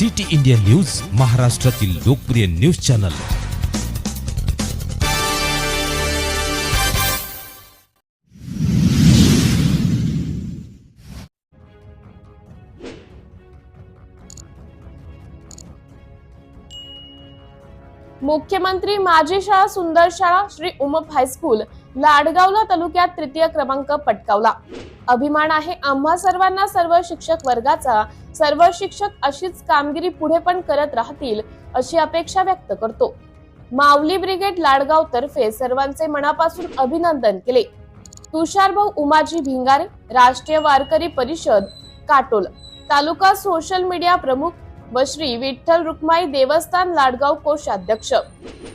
City India news महाराष्ट्रातील लोकप्रिय news channel. मुख्यमंत्री माजी शाळा सुंदर शाळा श्री उमप हायस्कूल लाडगावला तालुक्यात तृतीय क्रमांक पटकावला. अभिमान आहे. आम्हा सर्वांना सर्व शिक्षक वर्गाचा सर्व शिक्षक अशीच कामगिरी पुढे पण करत राहतील अशी अपेक्षा व्यक्त करतो. माऊली ब्रिगेड लाडगाव तर्फे सर्वांचे मनापासून अभिनंदन केले. तुषार भाऊ उमाजी भिंगारे राष्ट्रीय वारकरी परिषद काटोल. तालुका सोशल मीडिया प्रमुख व श्री विठ्ठल रुक्माई देवस्थान लाडगाव कोषाध्यक्ष.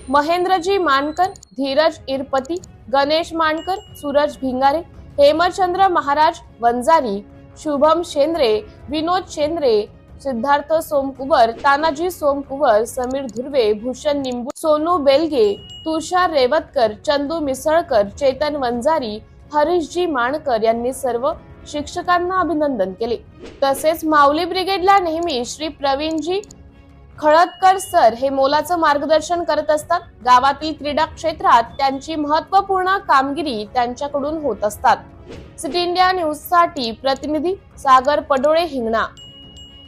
महेंद्रजी मानकर धीरज इरपती गणेश मानकर सूरज भिंगारे हेमचंद्र महाराज वंजारी शुभम शेंद्रे विनोद शेंद्रे सिद्धार्थ सोमकुवर तानाजी सोमकुवर समीर धुर्वे भूषण निंबू सोनू बेलगे तुषार रेवतकर चंदू मिसळकर चेतन वंजारी हरीशजी माणकर यांनी सर्व शिक्षकांना अभिनंदन केले. तसेच माऊली ब्रिगेडला नेहमी श्री प्रवीणजी खळदकर सर हे मोलाचं मार्गदर्शन करत असतात. गावातील क्रीडा क्षेत्रात त्यांची महत्त्वपूर्ण कामगिरी त्यांच्याकडून होत असतात. सिटी इंडिया न्यूजसाठी प्रतिनिधी सागर पडोळे हिंगणा.